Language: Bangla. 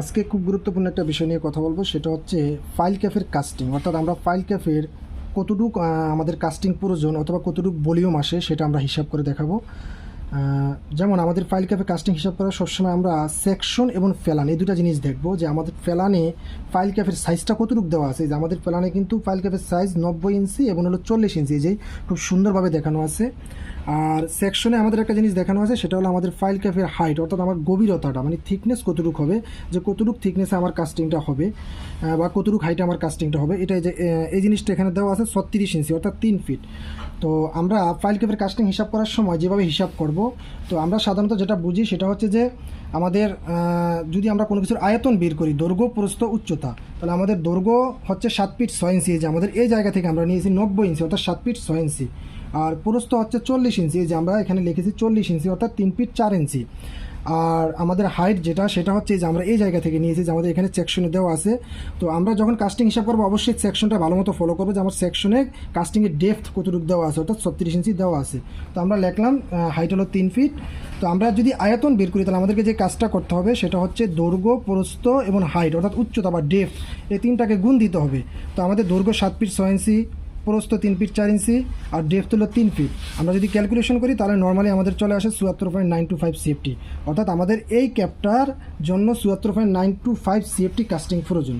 আজকে খুব গুরুত্বপূর্ণ একটা বিষয় নিয়ে কথা বলব, সেটা হচ্ছে ফাইল ক্যাফের কাস্টিং অর্থাৎ আমরা ফাইল ক্যাফের কতটুক আমাদের কাস্টিং প্রয়োজন অথবা কতটুক ভলিউম আসে সেটা আমরা হিসাব করে দেখাবো। যেমন আমাদের ফাইল ক্যাফে কাস্টিং হিসাব করার সবসময় আমরা সেকশন এবং ফেলান, এই দুটো জিনিস দেখব। যে আমাদের ফেলানে ফাইল ক্যাফের সাইজটা কতটুকু দেওয়া আছে যে আমাদের ফেলানে কিন্তু ফাইল ক্যাফের সাইজ নব্বই ইঞ্চি এবং হলো চল্লিশ ইঞ্চি এই যে খুব সুন্দরভাবে দেখানো আছে। আর সেকশনে আমাদের একটা জিনিস দেখানো আছে, সেটা হলো আমাদের ফাইল ক্যাফের হাইট অর্থাৎ আমার গভীরতাটা মানে থিকনেস কতটুকু হবে, যে কতটুকু থিকনেসে আমার কাস্টিংটা হবে বা কতটুকু হাইটে আমার কাস্টিংটা হবে এটা যে এই জিনিসটা এখানে দেওয়া আছে ছত্রিশ ইঞ্চি অর্থাৎ তিন ফিট তো আমরা ফাইল ক্যাফের কাস্টিং হিসাব করার সময় যেভাবে হিসাব করব, তো আমরা সাধারণত যেটা বুঝি সেটা হচ্ছে যে আমাদের যদি আমরা কোনো কিছুর আয়তন বের করি, দৈর্ঘ্য, প্রস্থ, উচ্চতা, তাহলে আমাদের দৈর্ঘ্য হচ্ছে সাত ফিট ছয় ইঞ্চি যে আমাদের এই জায়গা থেকে আমরা নিয়েছি নব্বই ইঞ্চি, অর্থাৎ সাত ফিট ছয় ইঞ্চি। আর প্রস্থ হচ্ছে চল্লিশ ইঞ্চি যে আমরা এখানে লিখেছি চল্লিশ ইঞ্চি, অর্থাৎ তিন ফিট চার ইঞ্চি। আর আমাদের হাইট যেটা, সেটা হচ্ছে যে আমরা এই জায়গা থেকে নিয়েছি, যে আমাদের এখানে সেকশনে দেওয়া আছে। তো আমরা যখন কাস্টিং হিসাব করব, অবশ্যই সেকশনটা ভালো মতো ফলো করব, যে আমার সেকশনে কাস্টিংয়ের ডেপথ কতটুকু দেওয়া আছে, অর্থাৎ ছত্রিশ ইঞ্চি দেওয়া আছে। তো আমরা লিখলাম হাইট হলো তিন ফিট তো আমরা যদি আয়তন বের করি, তাহলে আমাদেরকে যে কাজটা করতে হবে সেটা হচ্ছে দৈর্ঘ্য, প্রস্থ এবং হাইট, অর্থাৎ উচ্চতা বা ডেপথ এই তিনটাকে গুণ দিতে হবে। তো আমাদের দৈর্ঘ্য সাত ফিট ছয় ইঞ্চি প্রস্থ তিন ফিট চার ইঞ্চি আর ডেপথ হলো তিন ফিট আমরা যদি ক্যালকুলেশন করি, তাহলে নর্মালি আমাদের চলে আসে চুয়াত্তর point nine two five CFT অর্থাৎ আমাদের এই ক্যাপটার জন্য চুয়াত্তর point nine two five CFT casting প্রয়োজন।